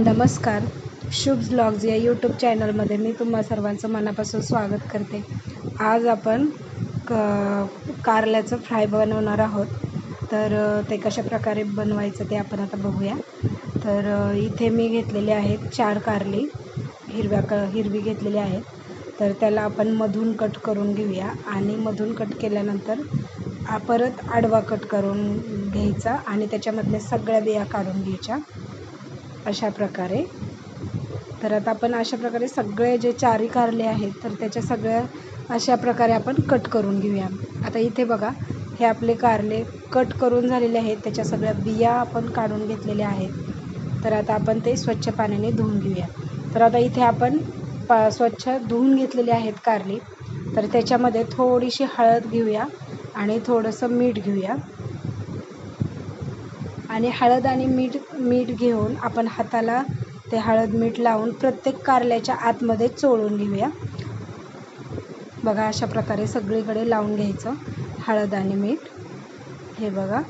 नमस्कार. शुभ ब्लॉग्ज या यूट्यूब चॅनलमध्ये मी तुम्हा सर्वांचं मनापासून स्वागत करते. आज आपण क कारल्याचं फ्राय बनवणार आहोत. तर ते कशा प्रकारे बनवायचं ते आपण आता बघूया. तर इथे मी घेतलेले आहेत चार कारली हिरव्या क हिरवी घेतलेली आहेत. तर त्याला आपण मधून कट करून घेऊया आणि मधून कट केल्यानंतर परत आडवा कट करून घ्यायचा आणि त्याच्यामधल्या सगळ्या बिया काढून घ्यायच्या. अशा प्रकारे. तर आता आपण अशा प्रकारे सगळे जे चारी कारले आहेत तर त्याच्या सगळ्या अशा प्रकारे आपण कट करून घेऊया. आता इथे बघा हे आपले कारले कट करून झालेले आहेत त्याच्या सगळ्या बिया आपण काढून घेतलेल्या आहेत. तर आता आपण ते स्वच्छ पाण्याने धुवून घेऊया. तर आता इथे आपण पा स्वच्छ धुवून घेतलेले आहेत कारले. तर त्याच्यामध्ये थोडीशी हळद घेऊया आणि थोडंसं मीठ घेऊया. आणि हळद आणि मीठ मीठ घेऊन आपण हाताला ते हळद मीठ लावून प्रत्येक कारल्याच्या आतमध्ये चोळून घेऊया. बघा अशा प्रकारे सगळीकडे लावून घ्यायचं हळद आणि मीठ. हे बघा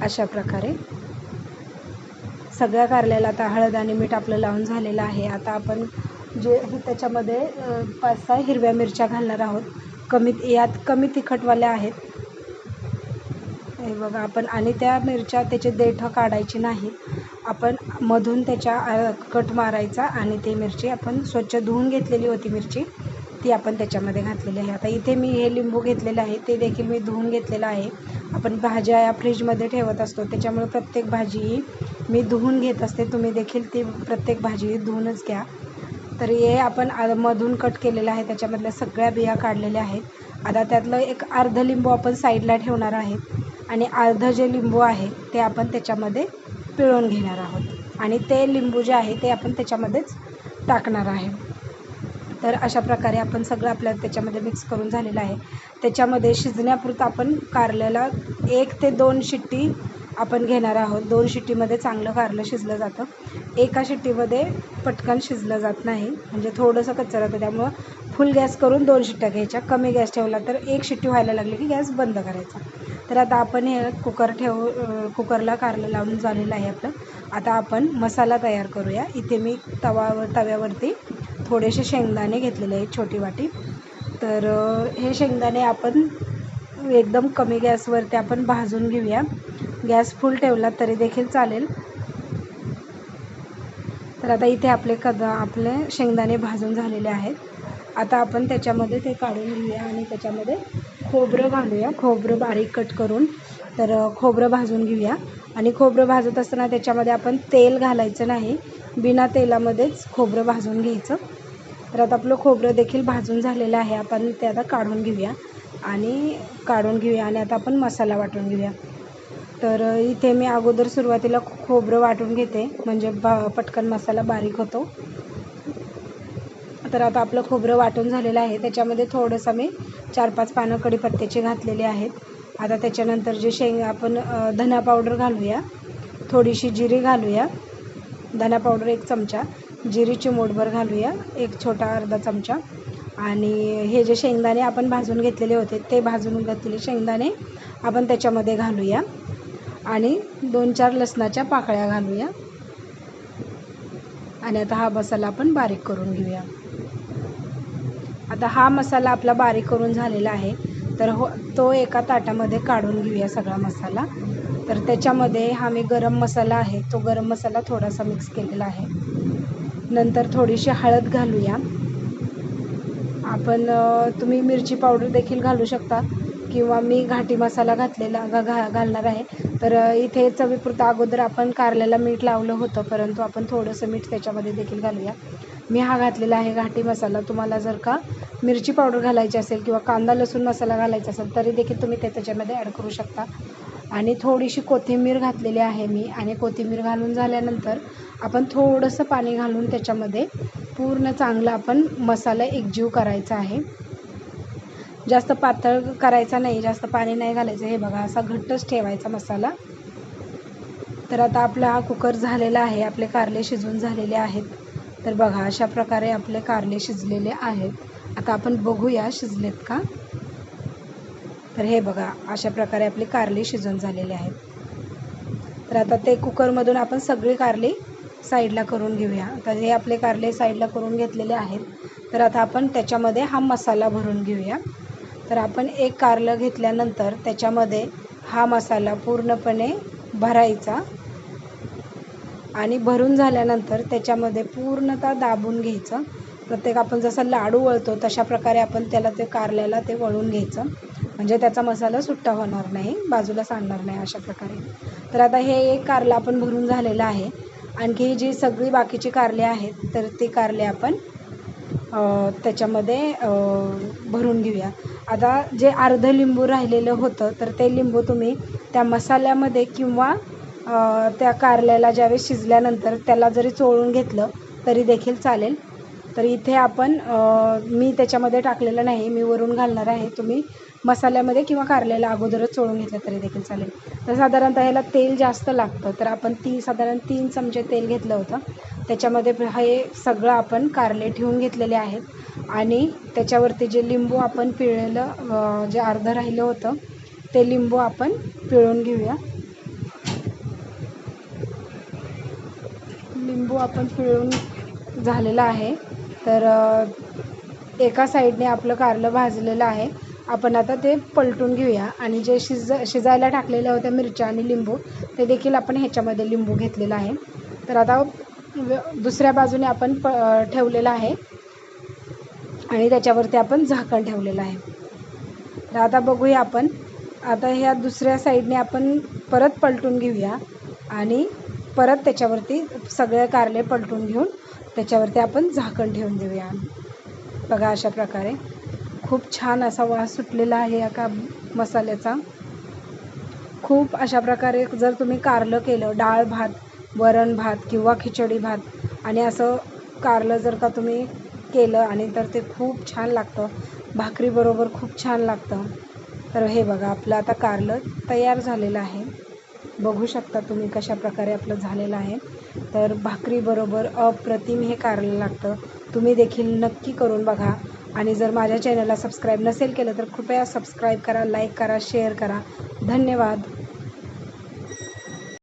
अशा प्रकारे. सगळ्या कारल्याला आता हळद आणि मीठ आपलं लावून झालेलं आहे. आता आपण जे हे त्याच्यामध्ये पाच सहा हिरव्या मिरच्या घालणार आहोत. कमी यात कमी तिखटवाल्या आहेत. हे बघा आपण आणि त्या मिरच्या त्याचे देठं काढायची नाहीत आपण मधून त्याच्या कट मारायचा आणि ती मिरची आपण स्वच्छ धुवून घेतलेली होती मिरची ती आपण त्याच्यामध्ये घातलेली आहे. आता इथे मी हे लिंबू घेतलेलं आहे ते देखील मी धुवून घेतलेलं आहे. आपण भाज्या या फ्रीजमध्ये ठेवत असतो त्याच्यामुळे प्रत्येक भाजी ही मी धुवून घेत असते. तुम्ही देखील ती प्रत्येक भाजी धुवूनच घ्या. तर हे आपण मधून कट केलेलं आहे त्याच्यामधल्या सगळ्या बिया काढलेल्या आहेत. आता त्यातलं एक अर्ध लिंबू आपण साईडला ठेवणार आहेत आणि अर्ध जे लिंबू आहे ते आपण त्याच्यामध्ये पिळून घेणार आहोत. आणि ते लिंबू जे आहे ते आपण त्याच्यामध्येच टाकणार आहे. तर अशा प्रकारे आपण सगळं आपल्या त्याच्यामध्ये मिक्स करून झालेलं आहे. त्याच्यामध्ये शिजण्यापुरतं आपण कारल्याला एक ते दोन शिट्टी आपण घेणार आहोत. दोन शिट्टीमध्ये चांगलं कारलं शिजलं जातं. एका शिट्टीमध्ये पटकन शिजलं जात नाही. म्हणजे थोडंसं कच्चं राहतं. त्यामुळं फुल गॅस करून दोन शिट्ट्या घ्यायच्या. कमी गॅस ठेवला तर एक शिट्टी व्हायला लागली की गॅस बंद करायचा. तर आता आपण हे कुकर ठेवू कुकरला कारलं लावून झालेलं आहे आपलं. आता आपण मसाला तयार करूया. इथे मी तवा तव्यावरती थोडेसे शेंगदाणे घेतलेले आहेत छोटी वाटी. तर हे शेंगदाणे आपण एकदम कमी गॅसवरती आपण भाजून घेऊया. गॅस फुल ठेवला तरी देखील चालेल. तर आता इथे आपले कद आपले शेंगदाणे भाजून झालेले आहेत. आता आपण त्याच्यामध्ये ते काढून घेऊया आणि त्याच्यामध्ये खोबरं घालूया. खोबरं बारीक कट करून तर खोबरं भाजून घेऊया. आणि खोबरं भाजत असताना त्याच्यामध्ये आपण तेल घालायचं नाही. बिना तेलामध्येच खोबरं भाजून घ्यायचं. तर आता आपलं खोबरं देखील भाजून झालेलं आहे. आपण ते आता काढून घेऊया आणि काढून घेऊया आणि आता आपण मसाला वाटून घेऊया. तर इथे मी अगोदर सुरुवातीला खोबरं वाटून घेते. म्हणजे बा पटकन मसाला बारीक होतो. तर आता आपलं खोबरं वाटून झालेलं आहे. त्याच्यामध्ये थोडंसं मी चार पाच पानं कढीपत्त्याची घातलेली आहेत. आता त्याच्यानंतर जे शेंग आपण धना पावडर घालूया थोडीशी जिरी घालूया. धना पावडर एक चमचा जिरीची चिमूटभर घालूया एक छोटा अर्धा चमचा. आणि हे जे शेंगदाणे आपण भाजून घेतलेले होते ते भाजून घेतलेले शेंगदाणे आपण त्याच्यामध्ये घालूया. आणि दोन चार लसणाच्या पाकळ्या घालूया. आणि आता हा मसाला आपण बारीक करून घेऊया. आता हा मसाला आपला बारीक करून झालेला आहे. तर हो तो एका ताटामध्ये काढून घेऊया सगळा मसाला. तर त्याच्यामध्ये हा मी गरम मसाला आहे तो गरम मसाला थोडासा मिक्स केलेला आहे. नंतर थोडीशी हळद घालूया. आपण तुम्ही मिरची पावडर देखील घालू शकता किंवा मी घाटी मसाला घातलेला घा घा घालणार आहे. तर इथे चवीपुरता अगोदर आपण कारल्याला मीठ लावलं होतं परंतु आपण थोडंसं मीठ त्याच्यामध्ये देखील घालूया. मी हा घातलेला आहे घाटी मसाला. तुम्हाला जर का मिरची पावडर घालायची असेल किंवा कांदा लसूण मसाला घालायचा असेल तरी देखील तुम्ही ते त्याच्यामध्ये ॲड करू शकता. आणि थोडीशी कोथिंबीर घातलेली आहे मी. आणि कोथिंबीर घालून झाल्यानंतर आपण थोडंसं पाणी घालून त्याच्यामध्ये पूर्ण चांगलं आपण मसाला एकजीव करायचा आहे. जास्त पातळ करायचा नाही जास्त पाणी नाही घालायचं. हे बघा असा घट्टच ठेवायचा मसाला. तर आता आपला हा कुकर झालेला आहे. आपले कारले शिजून झालेले आहेत. तर बघा अशा प्रकारे आपले कारले शिजलेले आहेत. आता आपण बघूया शिजलेत का? तर हे बघा अशा प्रकारे आपली कारली शिजून झालेली आहेत. तर आता ते कुकरमधून आपण सगळी कारली साईडला करून घेऊया. तर हे आपले कारले साईडला करून घेतलेले आहेत. तर आता आपण त्याच्यामध्ये हा मसाला भरून घेऊया. तर आपण एक कारलं घेतल्यानंतर त्याच्यामध्ये हा मसाला पूर्णपणे भरायचा. आणि भरून झाल्यानंतर त्याच्यामध्ये पूर्णतः दाबून घ्यायचं. प्रत्येक आपण जसं लाडू वळतो तशा प्रकारे आपण त्याला ते कारल्याला ते वळून घ्यायचं. म्हणजे त्याचा मसाला सुट्टा होणार नाही बाजूला सांडणार नाही अशा प्रकारे. तर आता हे एक कारलं आपण भरून झालेलं आहे. आणखी जी सगळी बाकीची कारले आहेत तर ती कारले आपण त्याच्यामध्ये भरून घेऊया. आता जे अर्ध लिंबू राहिलेलं होतं तर ते लिंबू तुम्ही त्या मसाल्यामध्ये किंवा त्या कारल्याला ज्यावेळेस शिजल्यानंतर त्याला जरी चोळून घेतलं तरी देखील चालेल. तर इथे आपण मी त्याच्यामध्ये टाकलेलं नाही मी वरून घालणार आहे. तुम्ही मसाल्यामध्ये किंवा कारल्याला अगोदरच चोळून घेतलं तरी देखील चालेल. तर साधारणतः ह्याला तेल जास्त लागतं. तर आपण ती साधारण तीन चमचे तेल घेतलं होतं. त्याच्यामध्ये हे सगळं आपण कारले ठेवून घेतलेले आहेत. आणि त्याच्यावरती जे लिंबू आपण पिळलेलं जे अर्धं राहिलं होतं ते लिंबू आपण पिळून घेऊया. लिंबू आपण पिळून झालेला आहे. तर एका साईडने आपलं कारलं भाजलेलं आहे. आपण आता ते पलटून घेऊया. आणि जे शिज शिजायला टाकलेल्या होत्या मिरच्या आणि लिंबू ते देखील आपण ह्याच्यामध्ये लिंबू घेतलेलं आहे. तर आता दुसऱ्या बाजूने आपण प ठेवलेलं आहे. आणि त्याच्यावरती आपण झाकण ठेवलेलं आहे. तर आता बघूया आपण. आता ह्या दुसऱ्या साईडने आपण परत पलटून घेऊया. आणि परत त्याच्यावरती सगळे कारले पलटून घेऊन त्याच्यावरती आपण झाकण ठेवून देऊया. बघा अशा प्रकारे. खूप छान असा वास सुटलेला आहे या का मसाल्याचा. खूप अशा प्रकारे जर तुम्ही कारलं केलं डाळ भात वरण भात किंवा खिचडी भात आणि असं कारलं जर का तुम्ही केलं आणि तर ते खूप छान लागतं. भाकरीबरोबर खूप छान लागतं. तर हे बघा आपलं आता कारलं तयार झालेलं आहे. बघू शकता तुम्ही कशा प्रकारे आपलं झालेलं आहे. तर भाकरीबरोबर अप्रतिम हे कारलं लागतं. तुम्ही देखील नक्की करून बघा. आणि जर माझ्या चॅनलला सबस्क्राईब नसेल केलं तर कृपया सबस्क्राईब करा लाईक करा शेअर करा. धन्यवाद.